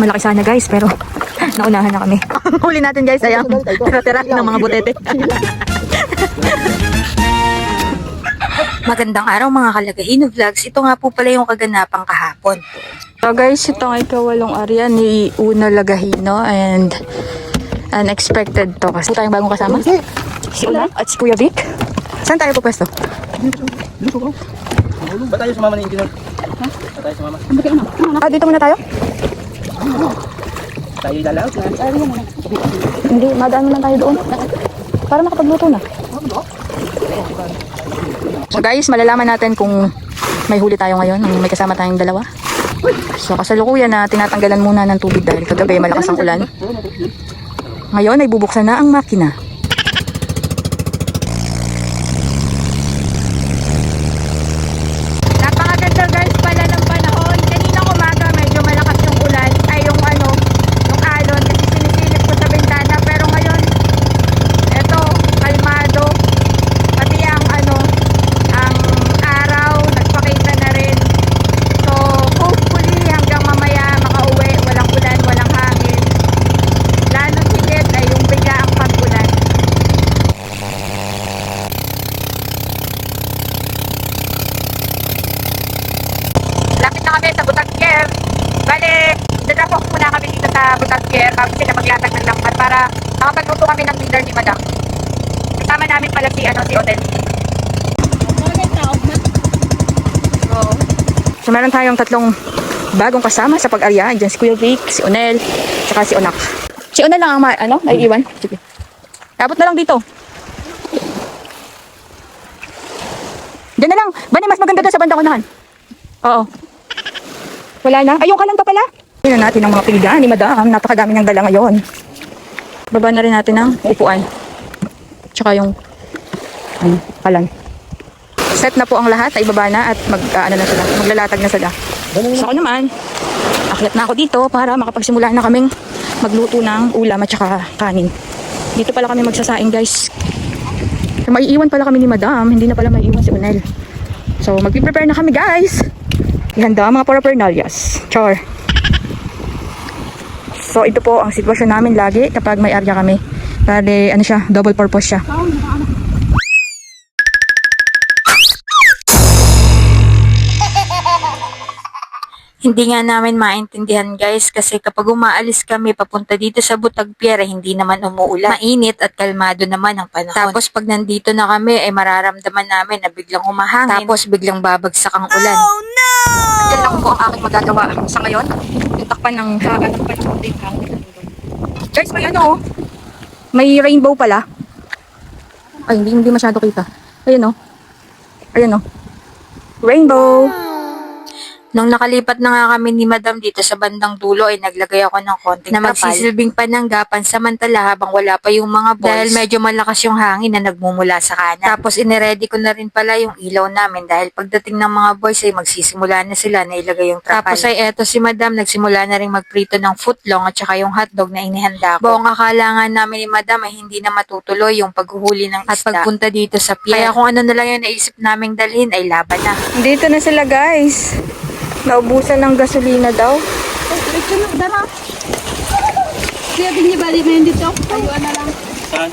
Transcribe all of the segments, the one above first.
Malaki sana guys, pero naunahan na kami. Huli natin guys, ay ang tira-tira ng mga butete. Magandang araw mga kalagahino vlogs. Ito nga po pala yung kaganapang kahapon. So guys, ito ang ikawalong area ni Una Lagahino and unexpected to. Kasi tayong bagong kasama. Si Una at si Kuya Vic. Saan tayo pupwesto? Ba tayo sumama ni engineer? Ba tayo sumama? Ah, dito muna tayo? Tayo ilalaw? Hindi, madaan muna tayo doon. Para makapagluto na. So guys, malalaman natin kung may huli tayo ngayon, may kasama tayong dalawa. So kasalukuyan na tinatanggalan muna ng tubig dahil kagabi malakas ang ulan. Ngayon ay bubuksan na ang makina. Napakaganda guys pala ng panahon. Kanina umaga medyo malakas yung ulan. Ay yung ano, yung alon. Kasi sinisilip ko sa bintana. Pero ngayon, eto, kalmado. Pati ang ano, ang araw, nagpakita na rin. So, hopefully hanggang mamaya makauwi. Walang ulan, walang hangin. Lalo higit ay yung biglaang pag-ulan. Lapit na kami sa Butagker. Bale, dadako muna kami dito sa Butagker bago sila maglatag ng lampat para makapagluto kami ng dinner ni Madam. Kasama namin pala si, ano, si Odel. So, So meron tayong tatlong bagong kasama sa pag-arya. Diyan si Kuya Vic, si Onel, saka si Onak. Si Onel lang ang ano, naiiwan. Sige. Abot na lang dito. Diyan na lang. Bani, mas maganda doon sa bandang unahan. Oo. Wala na. Ayun ka lang pa pala. Tingnan natin ang mga pilihan ni Madam. Napakadami ng dala ngayon. Baba na rin natin ang upuan. Tsaka yung ano, kalan. Set na po ang lahat, ay baba na at mag, ah, ano na sila, maglalatag na sila. So ako naman, aklat na ako dito para makapagsimula na kaming magluto ng ulam at saka kanin. Dito pala kami magsasaing guys. Maiiwan pala kami ni madam, hindi na pala maiiwan si Unel. So magpiprepare na kami guys. Ihanda ang mga paraphernalias. Char. So ito po ang sitwasyon namin lagi kapag may area kami. Bale, ano siya, double purpose siya. Hindi nga namin maintindihan guys kasi kapag umaalis kami papunta dito sa Butagpier hindi naman umuulan. Mainit at kalmado naman ang panahon. Tapos pag nandito na kami ay mararamdaman namin na biglang humahangin. Tapos biglang babagsak ang ulan. Yan lang po ang aking magagawa sa ngayon. Yung takpan ng hagan ng panahon Guys, may ano oh. May rainbow pala. Ay, hindi, hindi masyado kita. Ayun oh. Ayun oh. Rainbow. Nung nakalipat na nga kami ni Madam dito sa bandang dulo ay naglagay ako ng konting na magsisilbing pananggapan samantala habang wala pa yung mga boys. Dahil medyo malakas yung hangin na nagmumula sa kanan. Tapos iniready ko na rin pala yung ilaw namin dahil pagdating ng mga boys ay magsisimula na sila na ilagay yung trapal. Tapos ay eto si Madam nagsimula na rin magprito ng footlong at saka yung hotdog na inihanda ko. Buong akala nga namin ni Madam ay hindi na matutuloy yung paghuhuli ng isda. At pagpunta dito sa pier. Kaya kung ano na lang yung naisip naming dalhin ay laban na. Dito na sila guys. Naubusan ng gasolina daw. Kaya binibali mo yun dito? Ayuan na lang. Saan?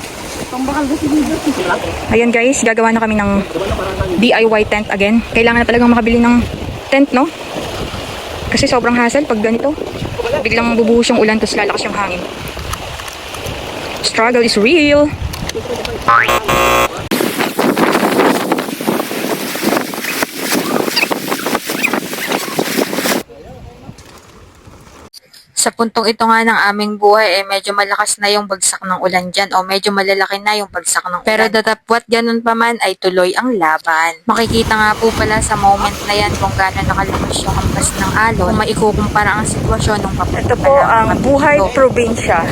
Ayan guys, gagawa na kami ng DIY tent again. Kailangan na talagang makabili ng tent, no? Kasi sobrang hassle pag ganito. Biglang bubuhos yung ulan tapos lalakas yung hangin. Struggle is real. Sa puntong ito nga ng aming buhay, eh medyo malakas na yung bagsak ng ulan dyan o medyo malalaki na yung bagsak ng ulan. Pero datapwat ganun pa man ay tuloy ang laban. Makikita nga po pala sa moment na yan kung gaano nakalakas yung hampas ng alon. Kung maikukumpara ang sitwasyon nung papunta Ito po ang buhay probinsya.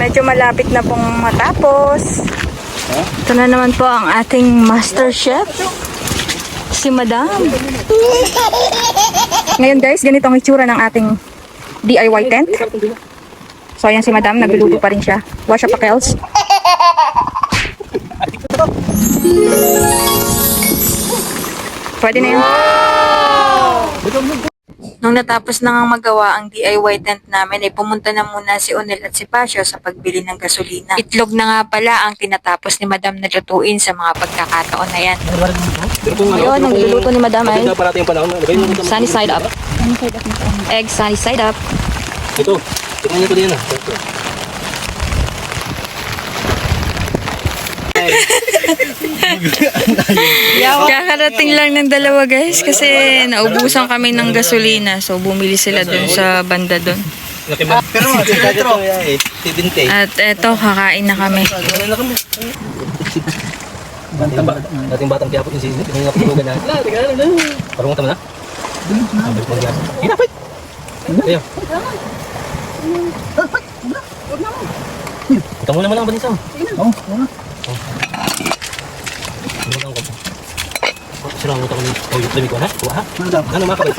Medyo malapit na pong matapos. Ito na naman po ang ating master chef. Si Madam. Ngayon guys, ganito ang itsura ng ating DIY tent. So ayan si Madam, nagluluto pa rin siya. Wash up pakels. Pwede na yun. Nung natapos na nga magawa ang DIY tent namin ay pumunta na muna si Onel at si Pasio sa pagbili ng gasolina. Itlog na nga pala ang tinatapos ni Madam na lutuin sa mga pagkakataon na yan. Ano, Ayun, ang niluluto ni Madam ay. Lagay mo dito. sunny side up. Egg sunny side up. Ito. Tignan niyo ko din ah. Kakarating lang ng dalawa guys kasi naubusan kami ng gasolina so bumili sila dun sa banda dun. Pero eh. At eto, kakain na kami. Ano na kami? Dating, ba, dating batang kiyapot yung sisi. Tingnan ako tulugan na. Parang tama na? Hinapit! Ayaw. Ito muna mo lang ba niya Oo, oo na. Tingnan ko. Sirang utak ko ni Toyo Lamig ko na. Kuha ha? Ano mga kapit?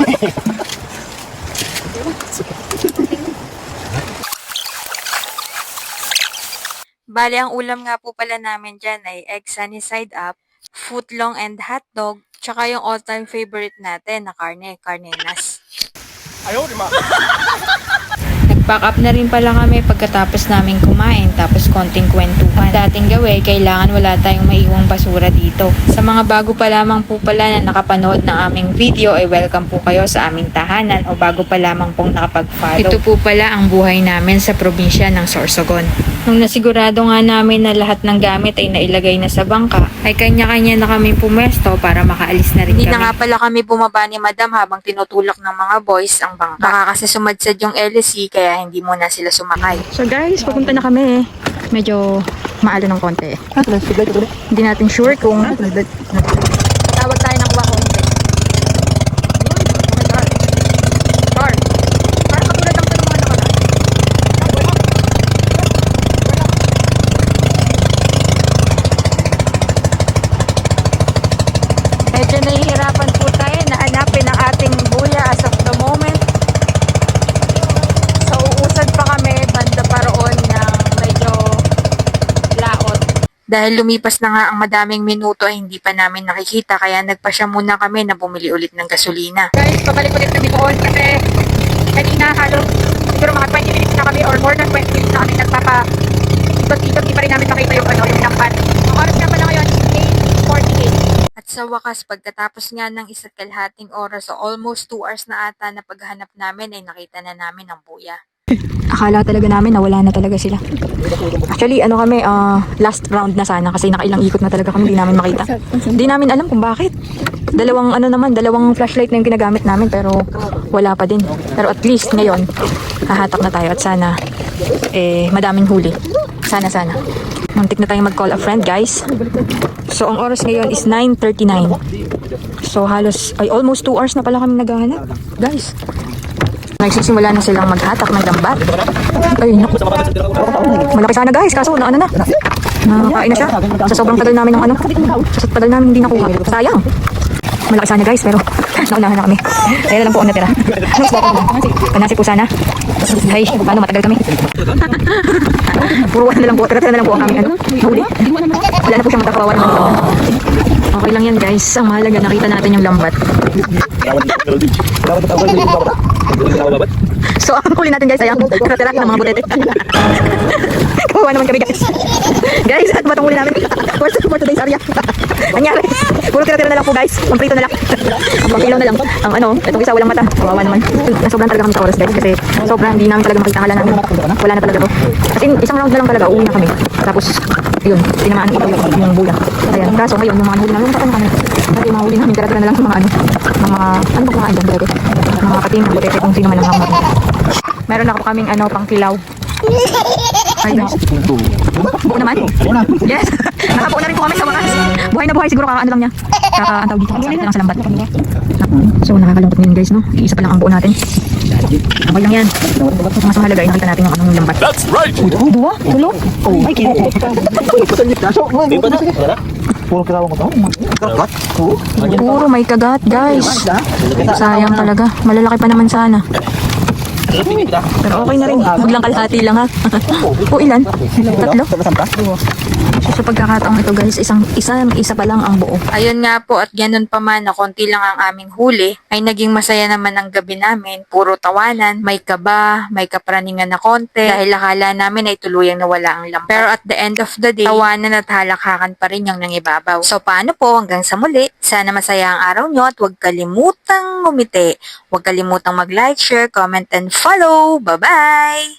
Bale, ang ulam nga po pala namin dyan ay egg sunny side up, footlong and hotdog, tsaka yung all-time favorite natin na karne, carnenas. Nag-pack up na rin pala kami pagkatapos namin kumain tapos konting kwentuhan. Dating gawi, kailangan wala tayong maiwang basura dito. Sa mga bago pa lamang po pala na nakapanood ng aming video ay welcome po kayo sa aming tahanan o bago pa lamang pong nakapag-follow. Ito po pala ang buhay namin sa probinsya ng Sorsogon. Nung nasigurado nga namin na lahat ng gamit ay nailagay na sa bangka, ay kanya-kanya na kami pumesto para makaalis na rin Hindi na nga pala kami bumaba ni Madam habang tinutulak ng mga boys ang bangka. Baka kasi sumadsad yung LSC kaya hindi muna sila sumakay. So guys, papunta na kami. Medyo maalo ng konti. Hindi natin sure kung tawag tayo ng kuha ko hindi. Car. Parang katulad lang ito ng mga nakaraan. Medyo nahihirapan po tayo na hanapin ang ating buya as of the moment. So, uusad pa kami banda pa roon ng medyo laot. Dahil lumipas na nga ang madaming minuto ay hindi pa namin nakikita kaya nagpasya muna kami na bumili ulit ng gasolina. Guys, pabalik ulit kami doon kasi kanina halos siguro mga 20 minutes na kami or more than 20 minutes na kami nagpapa ikot dito, di pa rin namin makita yung ano, yung lampan. Ang oras nga pala ngayon, 8.48. At sa wakas, pagkatapos nga ng isa't kalahating oras o almost 2 hours na ata na paghanap namin ay nakita na namin ang buya. Akala talaga namin na wala na talaga sila. Actually, ano kami, ah, last round na sana kasi nakailang ikot na talaga kami, hindi namin makita. Hindi namin alam kung bakit. Dalawang ano naman, dalawang flashlight na yung ginagamit namin pero wala pa din. Pero at least ngayon, hahatak na tayo at sana eh madaming huli. Sana sana. Muntik na tayong mag-call a friend, guys. So ang oras ngayon is 9:39. So halos ay almost 2 hours na pala kami naghahanap. Guys, Nagsisimula na silang maghatak ng lambat. Ay, naku. Malaki sana guys, kaso na ano na. Nakakain na siya. Sa sobrang tagal namin ng ano. Sa tagal namin hindi nakuha. Sayang. Malaki sana guys, pero naunahan na kami. Kaya lang po ang natira. Kanasi po sana. Ay, paano matagal kami. Puro na lang po. Tira-tira na lang po ang aming ano. Nahuli. Wala na po siyang matakawawan Okay lang yan guys. Ang mahalaga nakita natin yung lambat. So, ang huli natin guys ay ang tira-tira ng mga butete. Kawawa naman kami guys. guys, at batong huli namin. For, for today's area. Nangyari. Puro tira-tira na lang po guys. Ang prito na lang. Ang pangkilaw na lang. Ang ano, itong isa walang mata. Kawawa naman. Nasobrang talaga kami sa oras guys kasi sobrang hindi namin talaga makita namin. Wala na talaga to. As in, isang round na lang talaga. Uwi na kami. Tapos, yun, tinamaan ko yung buya. Ayan, kaso ngayon, yung mga huli namin, paano kami? Kasi mga huli namin, tira-tira na lang sa mga ano, mga, ano ba kumain dyan, butete? Mga butete, kung sino man ang mga Meron ako kaming ano, pang kilaw. Ay, guys. Buo naman. Yes. Nakabuo na rin po kami sa wakas. Buhay na buhay siguro kakaano lang niya. Kakaantaw dito. Sakit lang sa lambat. So nakakalungkot ngayon guys no. Iisa pa lang ang buo natin. Okay lang yan. Mas mahalaga ay nakita natin yung anong lambat. That's right. Oh, buwa. Tulo. Oh, ay kaya. Di ba na? Wala? Puro may kagat guys. Sayang talaga. Malalaki pa naman sana. Pero okay na rin. Huwag lang kalahati lang ha. o ilan? Tatlo? So, sa pagkakataong ito guys, isang isa, isa pa lang ang buo. Ayun nga po at ganun pa man na konti lang ang aming huli, ay naging masaya naman ang gabi namin. Puro tawanan, may kaba, may kapraningan na konti dahil akala namin ay tuluyang nawala ang lambat. Pero at the end of the day, tawanan at halakhakan pa rin yung nangibabaw. So paano po hanggang sa muli? Sana masaya ang araw nyo at huwag kalimutang ngumiti. Huwag kalimutang mag-like, share, comment, and follow. Bye-bye!